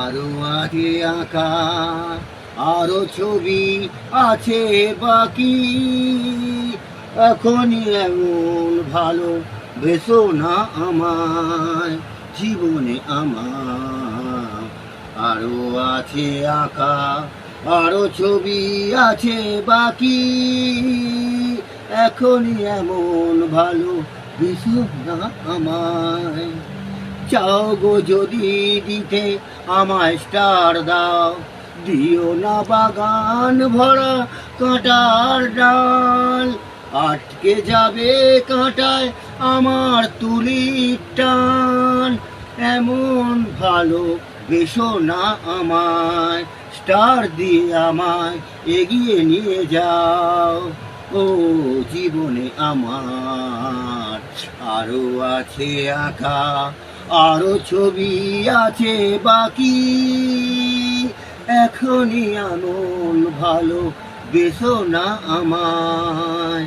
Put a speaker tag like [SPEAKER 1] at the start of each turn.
[SPEAKER 1] আরও আছে আঁকা আরও ছবি আছে বাকি। এখনই এমন ভালো বেসো না আমায়, জীবনে আমার। আরও আছে আঁকা, আরও ছবি আছে বাকি। এখনই এমন ভালো বেসো না আমায়। চাও গো যদি দিতে আমায় স্টার দাও। দিও না বাগান ভরা কাঁটার ডাল। আটকে যাবে কাঁটায় আমার তুলির টান। এমন ভালো বেশো না আমায়, স্টার দিয়ে আমায় এগিয়ে নিয়ে যাও। ও জীবনে আমার। আরও আছে আঁকা আরও ছবি আছে বাকি। এখনই আনল ভালো বেসো না আমায়।